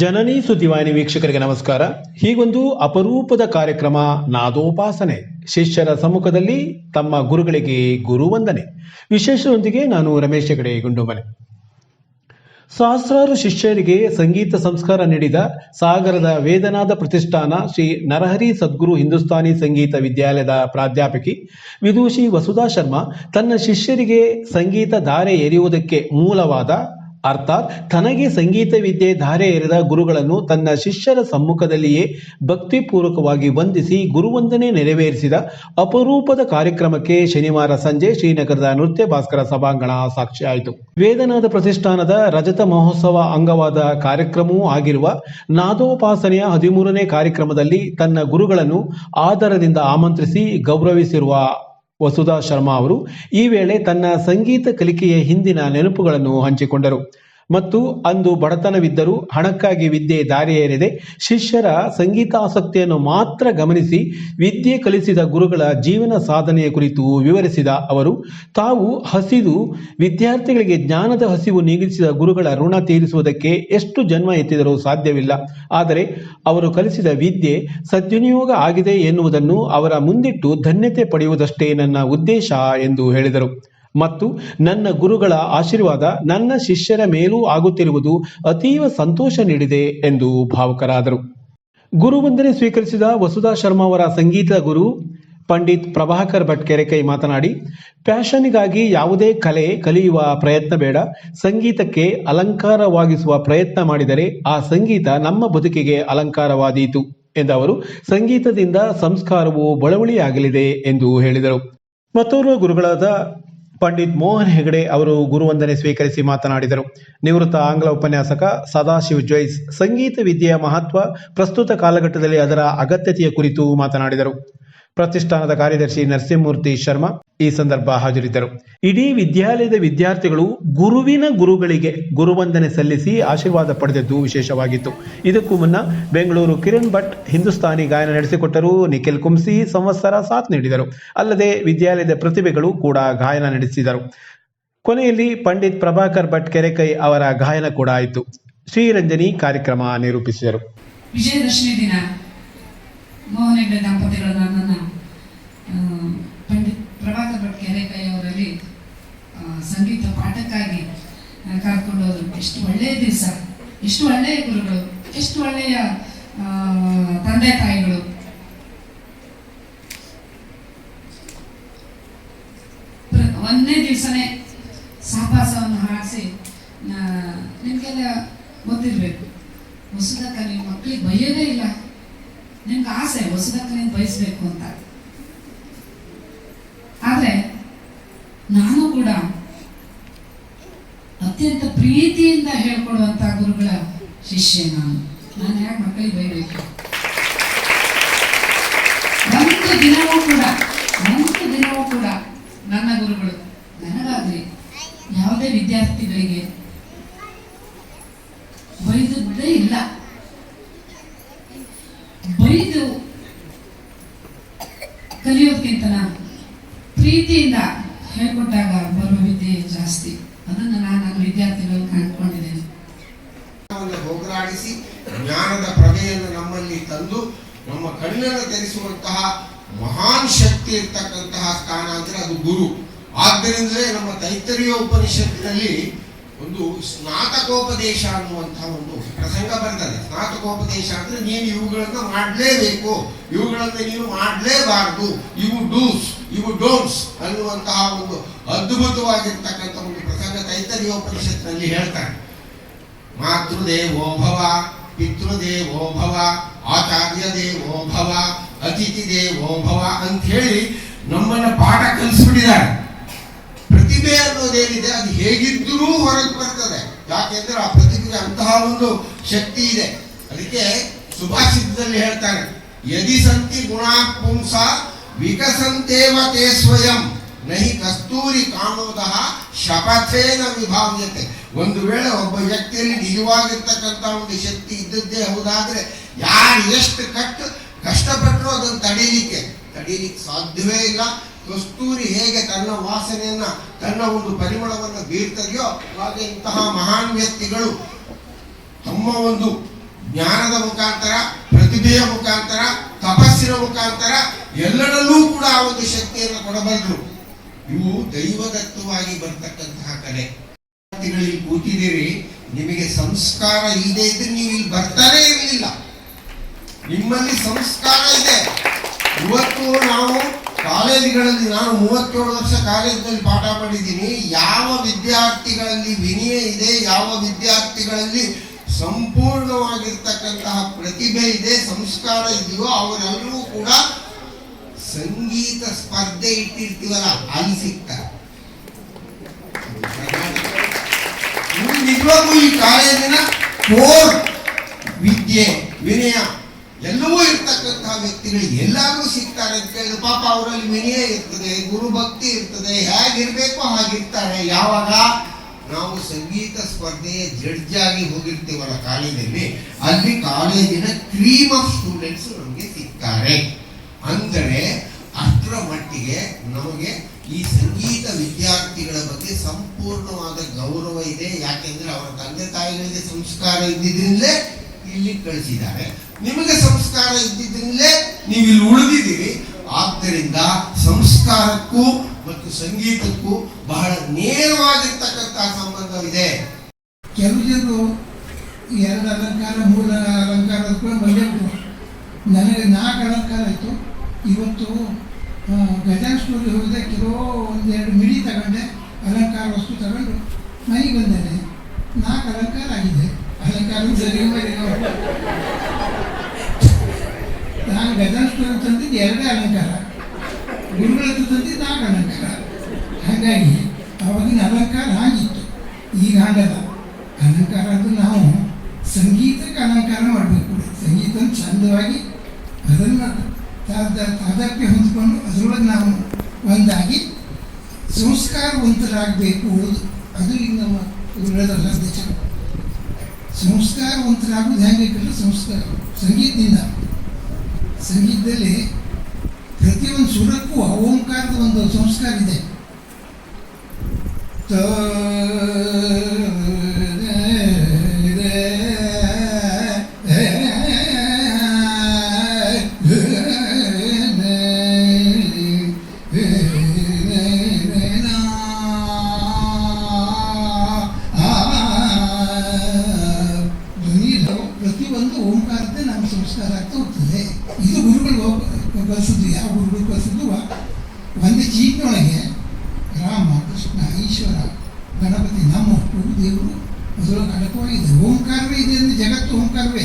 ಜನನಿ ಸುದ್ದಿವಾಹಿನಿ ವೀಕ್ಷಕರಿಗೆ ನಮಸ್ಕಾರ. ಹೀಗೊಂದು ಅಪರೂಪದ ಕಾರ್ಯಕ್ರಮ ನಾದೋಪಾಸನೆ. ಶಿಷ್ಯರ ಸಮ್ಮುಖದಲ್ಲಿ ತಮ್ಮ ಗುರುಗಳಿಗೆ ಗುರು ವಂದನೆ ವಿಶೇಷದೊಂದಿಗೆ ನಾನು ರಮೇಶ್ ಹೆಗಡೆ ಗುಂಡುಮನೆ. ಸಹಸ್ರಾರು ಶಿಷ್ಯರಿಗೆ ಸಂಗೀತ ಸಂಸ್ಕಾರ ನೀಡಿದ ಸಾಗರದ ವೇದನಾದ ಪ್ರತಿಷ್ಠಾನ ಶ್ರೀ ನರಹರಿ ಸದ್ಗುರು ಹಿಂದೂಸ್ತಾನಿ ಸಂಗೀತ ವಿದ್ಯಾಲಯದ ಪ್ರಾಧ್ಯಾಪಕಿ ವಿದೂಷಿ ವಸುಧಾ ಶರ್ಮಾ ತನ್ನ ಶಿಷ್ಯರಿಗೆ ಸಂಗೀತ ಧಾರೆ ಎರೆಯುವುದಕ್ಕೆ ಮೂಲವಾದ ಅರ್ಥಾತ್ ತನಗೆ ಸಂಗೀತ ವಿದ್ಯೆ ಧಾರೆ ಎರೆದ ಗುರುಗಳನ್ನು ತನ್ನ ಶಿಷ್ಯರ ಸಮ್ಮುಖದಲ್ಲಿಯೇ ಭಕ್ತಿಪೂರ್ವಕವಾಗಿ ವಂದಿಸಿ ಗುರುವಂದನೆ ನೆರವೇರಿಸಿದ ಅಪರೂಪದ ಕಾರ್ಯಕ್ರಮಕ್ಕೆ ಶನಿವಾರ ಸಂಜೆ ಶ್ರೀನಗರದ ನೃತ್ಯ ಭಾಸ್ಕರ ಸಭಾಂಗಣ ಸಾಕ್ಷಿಯಾಯಿತು. ವೇದನಾದ ಪ್ರತಿಷ್ಠಾನದ ರಜತ ಮಹೋತ್ಸವ ಅಂಗವಾದ ಕಾರ್ಯಕ್ರಮವೂ ಆಗಿರುವ ನಾದೋಪಾಸನೆಯ ಹದಿಮೂರನೇ ಕಾರ್ಯಕ್ರಮದಲ್ಲಿ ತನ್ನ ಗುರುಗಳನ್ನು ಆದರದಿಂದ ಆಮಂತ್ರಿಸಿ ಗೌರವಿಸಿರುವ ವಸುಧಾ ಶರ್ಮಾ ಅವರು ಈ ವೇಳೆ ತನ್ನ ಸಂಗೀತ ಕಲಿಕೆಯ ಹಿಂದಿನ ನೆನಪುಗಳನ್ನು ಹಂಚಿಕೊಂಡರು. ಮತ್ತು ಅಂದು ಬಡತನವಿದ್ದರೂ ಹಣಕ್ಕಾಗಿ ವಿದ್ಯೆ ದಾರಿಯೇರಿದೆ ಶಿಷ್ಯರ ಶಿಷ್ಯರ ಸಂಗೀತಾಸಕ್ತಿಯನ್ನು ಮಾತ್ರ ಗಮನಿಸಿ ವಿದ್ಯೆ ಕಲಿಸಿದ ಗುರುಗಳ ಜೀವನ ಸಾಧನೆಯ ಕುರಿತು ವಿವರಿಸಿದ ಅವರು, ತಾವು ಹಸಿದು ವಿದ್ಯಾರ್ಥಿಗಳಿಗೆ ಜ್ಞಾನದ ಹಸಿವು ನೀಗಿಸಿದ ಗುರುಗಳ ಋಣ ತೀರಿಸುವುದಕ್ಕೆ ಎಷ್ಟು ಜನ್ಮ ಎತ್ತಿದರೂ ಸಾಧ್ಯವಿಲ್ಲ. ಆದರೆ ಅವರು ಕಲಿಸಿದ ವಿದ್ಯೆ ಸದ್ವಿನಿಯೋಗ ಆಗಿದೆ ಎನ್ನುವುದನ್ನು ಅವರ ಮುಂದಿಟ್ಟು ಧನ್ಯತೆ ಪಡೆಯುವುದಷ್ಟೇ ನನ್ನ ಉದ್ದೇಶ ಎಂದು ಹೇಳಿದರು. ಮತ್ತು ನನ್ನ ಗುರುಗಳ ಆಶೀರ್ವಾದ ನನ್ನ ಶಿಷ್ಯರ ಮೇಲೂ ಆಗುತ್ತಿರುವುದು ಅತೀವ ಸಂತೋಷ ನೀಡಿದೆ ಎಂದು ಭಾವುಕರಾದರು. ಗುರುವಂದನೆ ಸ್ವೀಕರಿಸಿದ ವಸುಧಾ ಶರ್ಮಾ ಅವರ ಸಂಗೀತ ಗುರು ಪಂಡಿತ್ ಪ್ರಭಾಕರ್ ಭಟ್ ಕೆರೆಕೈ ಮಾತನಾಡಿ ಪ್ಯಾಷನ್ಗಾಗಿ ಯಾವುದೇ ಕಲೆ ಕಲಿಯುವ ಪ್ರಯತ್ನ ಬೇಡ. ಸಂಗೀತಕ್ಕೆ ಅಲಂಕಾರವಾಗಿಸುವ ಪ್ರಯತ್ನ ಮಾಡಿದರೆ ಆ ಸಂಗೀತ ನಮ್ಮ ಬದುಕಿಗೆ ಅಲಂಕಾರವಾದೀತು ಎಂದ ಅವರು. ಸಂಗೀತದಿಂದ ಸಂಸ್ಕಾರವು ಬಳವಳಿಯಾಗಲಿದೆ ಎಂದು ಹೇಳಿದರು. ಮತ್ತೋರ್ವ ಗುರುಗಳಾದ ಪಂಡಿತ್ ಮೋಹನ್ ಹೆಗಡೆ ಅವರು ಗುರುವಂದನೆ ಸ್ವೀಕರಿಸಿ ಮಾತನಾಡಿದರು. ನಿವೃತ್ತ ಆಂಗ್ಲ ಉಪನ್ಯಾಸಕ ಸದಾಶಿವ್ ಜೈಸ್ ಸಂಗೀತ ವಿದ್ಯೆಯ ಮಹತ್ವ ಪ್ರಸ್ತುತ ಕಾಲಘಟ್ಟದಲ್ಲಿ ಅದರ ಅಗತ್ಯತೆಯ ಕುರಿತು ಮಾತನಾಡಿದರು. ಪ್ರತಿಷ್ಠಾನದ ಕಾರ್ಯದರ್ಶಿ ನರಸಿಂಹಮೂರ್ತಿ ಶರ್ಮಾ ಈ ಸಂದರ್ಭ ಹಾಜರಿದ್ದರು. ಇಡೀ ವಿದ್ಯಾಲಯದ ವಿದ್ಯಾರ್ಥಿಗಳು ಗುರುವಿನ ಗುರುಗಳಿಗೆ ಗುರುವಂದನೆ ಸಲ್ಲಿಸಿ ಆಶೀರ್ವಾದ ಪಡೆದದ್ದು ವಿಶೇಷವಾಗಿತ್ತು. ಇದಕ್ಕೂ ಮುನ್ನ ಬೆಂಗಳೂರು ಕಿರಣ್ ಭಟ್ ಹಿಂದೂಸ್ತಾನಿ ಗಾಯನ ನಡೆಸಿಕೊಟ್ಟರು. ನಿಖಿಲ್ ಕುಂಸಿ ಸಂವತ್ಸರ ಸಾಥ್ ನೀಡಿದರು. ಅಲ್ಲದೆ ವಿದ್ಯಾಲಯದ ಪ್ರತಿಭೆಗಳು ಕೂಡ ಗಾಯನ ನಡೆಸಿದರು. ಕೊನೆಯಲ್ಲಿ ಪಂಡಿತ್ ಪ್ರಭಾಕರ್ ಭಟ್ ಕೆರೆಕೈ ಅವರ ಗಾಯನ ಕೂಡ ಆಯಿತು. ಶ್ರೀರಂಜನಿ ಕಾರ್ಯಕ್ರಮ ನಿರೂಪಿಸಿದರು. ವಿಜಯದಶಮಿ ದಿನ. ಮೋಹನ್ ಹೆಗ್ಡೆ ದಂಪತಿಗಳು ನನ್ನನ್ನು ಪಂಡಿತ್ ಪ್ರಭಾಕರ್ ಭಟ್ ಕೆರೆಕೈ ಅವರಲ್ಲಿ ಸಂಗೀತ ಪಾಠಕ್ಕಾಗಿ ಕರ್ಕೊಂಡು ಹೋದ್ರು. ಎಷ್ಟು ಒಳ್ಳೆಯ ದಿವಸ, ಎಷ್ಟು ಒಳ್ಳೆಯ ಗುರುಗಳು, ಎಷ್ಟು ಒಳ್ಳೆಯ ತಂದೆ ತಾಯಿಗಳು. ಒಂದನೇ ದಿವಸನೇ ಸಹಪಾಸವನ್ನು ಹಾಡಿಸಿ ನಿಮಗೆಲ್ಲ ಗೊತ್ತಿರಬೇಕು. ಹೊಸದಕ್ಕ ನಿಮ್ಮ ಮಕ್ಕಳಿಗೆ ಭಯವೇ ಇಲ್ಲ. ನಿಮ್ಗೆ ಆಸೆ ಹೊಸದಕ್ಕ ಬಯಸಬೇಕು ಅಂತ. ಆದರೆ ನಾನು ಕೂಡ ಅತ್ಯಂತ ಪ್ರೀತಿಯಿಂದ ಹೇಳ್ಕೊಡುವಂತ ಗುರುಗಳ ಶಿಷ್ಯ ನಾನು. ನಾನು ಯಾಕೆ ಮಕ್ಕಳಿಗೆ ಬೈಬೇಕು? ಒಂದು ದಿನವೂ ಕೂಡ, ಒಂದು ದಿನವೂ ಕೂಡ ನನ್ನ ಗುರುಗಳು ನನಗಾಗಲಿ ಯಾವುದೇ ವಿದ್ಯಾರ್ಥಿಗಳಿಗೆ ಬೈದದ್ದೇ ಇಲ್ಲ ಬೈದು ಕಲಿಯೋದಕ್ಕಿಂತ ಪ್ರೀತಿಯಿಂದ ಹೇಳ್ಕೊಟ್ಟಾಗ ಬರುವ ವಿದ್ಯೆ ಜಾಸ್ತಿ. ಅದನ್ನು ನಾನು ವಿದ್ಯಾರ್ಥಿಗಳು ಕಂಡುಕೊಂಡಿದ್ದೇನೆ ಹೋಗಲಾಡಿಸಿ, ಜ್ಞಾನದ ಪ್ರಭೆಯನ್ನು ನಮ್ಮಲ್ಲಿ ತಂದು, ನಮ್ಮ ಕಣ್ಣನ್ನು ತೆರೆಸುವಂತಹ ಮಹಾನ್ ಶಕ್ತಿ ಇರ್ತಕ್ಕಂತಹ ಸ್ಥಾನ ಅಂದ್ರೆ ಅದು ಗುರು. ಆದ್ದರಿಂದಲೇ ನಮ್ಮ ತೈತರಿಯ ಉಪನಿಷತ್ತಿನಲ್ಲಿ ಒಂದು ಸ್ನಾತಕೋಪದೇಶ ಅನ್ನುವಂಥ ಒಂದು ಪ್ರಸಂಗ ಬರ್ತದೆ. ಸ್ನಾತಕೋಪದೇಶ ಅಂದ್ರೆ ನೀನು ಇವುಗಳನ್ನು ಮಾಡಲೇಬೇಕು. ಇವುಗಳನ್ನ ನೀನು ಮಾಡಲೇಬಾರದು. ಇವು ಡೂಸ್ ಇವು ಡೋಂಟ್ಸ್ ಅನ್ನುವಂತಹ ಒಂದು ಅದ್ಭುತವಾಗಿರ್ತಕ್ಕಂಥ ಒಂದು ಪ್ರಸಂಗ ತೈತರಿಯೋಪನಿಷತ್ನಲ್ಲಿ ಹೇಳ್ತಾರೆ. ಮಾತೃದೇವೋಭವ ಪಿತೃದೇವೋಭವ ಪಿತೃದೇವೋ ಭವ ಆಚಾರ್ಯ ದೇವೋಭವ ಅತಿಥಿ ದೇವೋಭವ ಅಂತ ಹೇಳಿ ನಮ್ಮನ್ನ ಪಾಠ ಕಲಿಸ್ಬಿಟ್ಟಿದ್ದಾರೆ. ಪ್ರತಿಭೆ ಅನ್ನೋದೇನಿದೆ, ಅದು ಹೇಗಿದ್ದರೂ ಹೊರಗೆ ಬರ್ತದೆ. ಯಾಕೆಂದ್ರೆ ಆ ಪ್ರತಿಭೆಗೆ ಅಂತಹ ಒಂದು ಶಕ್ತಿ ಇದೆ. ಅದಕ್ಕೆ ಸುಭಾಷಿತದಲ್ಲಿ ಹೇಳ್ತಾರೆ, ಯದಿ ಸಂತಿ ಗುಣಾ ಪುಂಸ ವಿಕಸಂತೇವ ತೇ ಸ್ವಯಂ, ನಹಿ ಕಸ್ತೂರಿ ಕಾಣೋದಹ ಶಪಥೇನ ವಿಭಾವ್ಯತೆ. ಒಂದು ವೇಳೆ ಒಬ್ಬ ವ್ಯಕ್ತಿಯಲ್ಲಿ ನಿಜವಾಗಿರ್ತಕ್ಕಂಥ ಒಂದು ಶಕ್ತಿ ಇದ್ದದ್ದೇ ಹೌದಾದ್ರೆ, ಯಾರು ಎಷ್ಟು ಕಟ್ಟು ಕಷ್ಟಪಟ್ಟರು ಅದನ್ನು ತಡೀಲಿಕ್ಕೆ? ತಡೀಲಿಕ್ಕೆ ಸಾಧ್ಯವೇ ಇಲ್ಲ. ಕಸ್ತೂರಿ ಹೇಗೆ ತನ್ನ ವಾಸನೆಯನ್ನ, ತನ್ನ ಒಂದು ಪರಿಮಳವನ್ನು ಬೀರ್ತದೆಯೋ ಹಾಗೆ ಇಂತಹ ಮಹಾನ್ ವ್ಯಕ್ತಿಗಳು ತಮ್ಮ ಒಂದು ಜ್ಞಾನದ ಮುಖಾಂತರ, ಪ್ರತಿಭೆಯ ಮುಖಾಂತರ, ತಪಸ್ಸಿನ ಮುಖಾಂತರ ಎಲ್ಲರಲ್ಲೂ ಕೂಡ ಆ ಒಂದು ಶಕ್ತಿಯನ್ನು ಕೊಡಬಲ್ಲರು. ಇವು ದೈವದತ್ತವಾಗಿ ಬರ್ತಕ್ಕಂತಹ ಕಲೆ. ಕೂತಿದ್ದೀರಿ, ನಿಮಗೆ ಸಂಸ್ಕಾರ ಇದೆ ಇದ್ರೆ ನೀವು ಇಲ್ಲಿ ಬರ್ತಾನೆ ಇರಲಿಲ್ಲ. ನಿಮ್ಮಲ್ಲಿ ಸಂಸ್ಕಾರ ಇದೆ. ಇವತ್ತು ನಾವು ಕಾಲೇಜುಗಳಲ್ಲಿ ನಾನು ಮೂವತ್ತೇಳು ವರ್ಷ ಕಾಲೇಜಿನಲ್ಲಿ ಪಾಠ ಮಾಡಿದ್ದೀನಿ ಯಾವ ವಿದ್ಯಾರ್ಥಿಗಳಲ್ಲಿ ವಿನಯ ಇದೆ, ಯಾವ ವಿದ್ಯಾರ್ಥಿಗಳಲ್ಲಿ ಸಂಪೂರ್ಣವಾಗಿರ್ತಕ್ಕಂತಹ ಪ್ರತಿಭೆ ಇದೆ, ಸಂಸ್ಕಾರ ಇದೆಯೋ ಅವರೆಲ್ಲರೂ ಕೂಡ ಸಂಗೀತ ಸ್ಪರ್ಧೆ ಇಟ್ಟಿರ್ತೀವಲ್ಲ, ಅಲ್ಲಿ ಸಿಗ್ತಾರೆ ನಿಜವಾಗೂ ಈ ಕಾಲೇಜಿನ ಕೋರ್ ವಿದ್ಯೆ, ವಿನಯ ಎಲ್ಲವೂ ಇರ್ತಕ್ಕಂತಹ ವ್ಯಕ್ತಿಗಳು ಎಲ್ಲಾದ್ರೂ ಸಿಗ್ತಾರೆ ಅಂತ ಹೇಳಿದ್ರೆ ಪಾಪ ಅವರಲ್ಲಿ ವಿನಯ ಇರ್ತದೆ ಗುರು ಭಕ್ತಿ ಇರ್ತದೆ, ಹೇಗಿರ್ಬೇಕು ಹಾಗಿರ್ತಾರೆ. ಯಾವಾಗ? ನಾವು ಸಂಗೀತ ಸ್ಪರ್ಧೆಯ ಜಡ್ಜ್ ಆಗಿ ಹೋಗಿರ್ತೀವಲ್ಲ ಕಾಲೇಜಲ್ಲಿ, ಅಲ್ಲಿ ಕಾಲೇಜಿನ ಕ್ರೀಮ್ ಆಫ್ ಸ್ಟೂಡೆಂಟ್ಸ್ ನಮಗೆ ಸಿಗ್ತಾರೆ. ಅಂದರೆ ಅಷ್ಟರ ಮಟ್ಟಿಗೆ ನಮಗೆ ಈ ಸಂಗೀತ ವಿದ್ಯಾರ್ಥಿಗಳ ಬಗ್ಗೆ ಸಂಪೂರ್ಣವಾದ ಗೌರವ ಇದೆ. ಯಾಕೆಂದ್ರೆ ಅವರ ತಂದೆ ತಾಯಿಗಳಿಗೆ ಸಂಸ್ಕಾರ ಇದ್ದಿದ್ರಿಂದಲೇ ಇಲ್ಲಿ ಕಳಿಸಿದ್ದಾರೆ. ನಿಮಗೆ ಸಂಸ್ಕಾರ ಇದ್ದಿದ್ರಿಂದಲೇ ನೀವು ಇಲ್ಲಿ ಉಳಿದಿದ್ದೀರಿ. ಆದ್ದರಿಂದ ಸಂಸ್ಕಾರಕ್ಕೂ ಮತ್ತು ಸಂಗೀತಕ್ಕೂ ಬಹಳ ನೇರವಾಗಿರ್ತಕ್ಕಂತಹ ಸಂಬಂಧವಿದೆ. ಕೆಲವು ಜನರು ಎರಡು ಅಲಂಕಾರ, ಮೂರು ಅಲಂಕಾರ ಕೂಡ ನನಗೆ ನಾಲ್ಕು ಅಲಂಕಾರ ಆಯಿತು. ಇವತ್ತು ಗಜಾ ಗಜಾನ್ ಸ್ಟೋರಿಗೆ ಹೋಗಿದೆ ಕೆಲವು ಒಂದೆರಡು ಮಿಡಿ ತಗೊಂಡೆ, ಅಲಂಕಾರ ವಸ್ತು ತಗೊಂಡು ಮನೆಗೆ ಬಂದೇನೆ. ನಾಲ್ಕು ಅಲಂಕಾರ ಆಗಿದೆ. ಅಲಂಕಾರ ನಾನು ಗಜಾನ್ ಸ್ಟೋರ್ ತಂದಿದ್ದು ಎರಡೇ ಅಲಂಕಾರ. ಗುರುಗಳ ಹತ್ರ ತಂದಿದ್ದು ನಾಲ್ಕು ಅಲಂಕಾರ. ಹಾಗಾಗಿ ಅವಾಗಿನ ಅಲಂಕಾರ ಆಗಿತ್ತು. ಈಗ ಹಾಗಲ್ಲ. ಅಲಂಕಾರ ಅದು ನಾವು ಸಂಗೀತಕ್ಕೆ ಅಲಂಕಾರ ಮಾಡಬೇಕು. ಸಂಗೀತ ಚಂದವಾಗಿ ಅದನ್ನು ತಾದಕ್ಕೆ ಹೊಂದ್ಕೊಂಡು ಅದರೊಳಗೆ ನಾವು ಒಂದಾಗಿ ಸಂಸ್ಕಾರವಂತರಾಗಬೇಕು ಅದು ಈಗ ನಮ್ಮ ಗುರುಗಳಲ್ಲ ಸಂಸ್ಕಾರವಂತರಾಗೋದು ಹೇಗೆ ಸಂಸ್ಕಾರ. ಸಂಗೀತದಿಂದ. ಸಂಗೀತದಲ್ಲಿ ಪ್ರತಿಯೊಂದು ಸುರಕ್ಕೂ ಓಂಕಾರದ ಒಂದು ಸಂಸ್ಕಾರ ಇದೆ. ಈಶ್ವರ ಗಣಪತಿ ನಮ್ಮ ದೇವರು ಅದರೊಳಗೆ ಅಡಕವಾಗಿದೆ ಓಂಕಾರವೇ ಇದೆ ಅಂದರೆ ಜಗತ್ತು ಓಂಕಾರವೇ.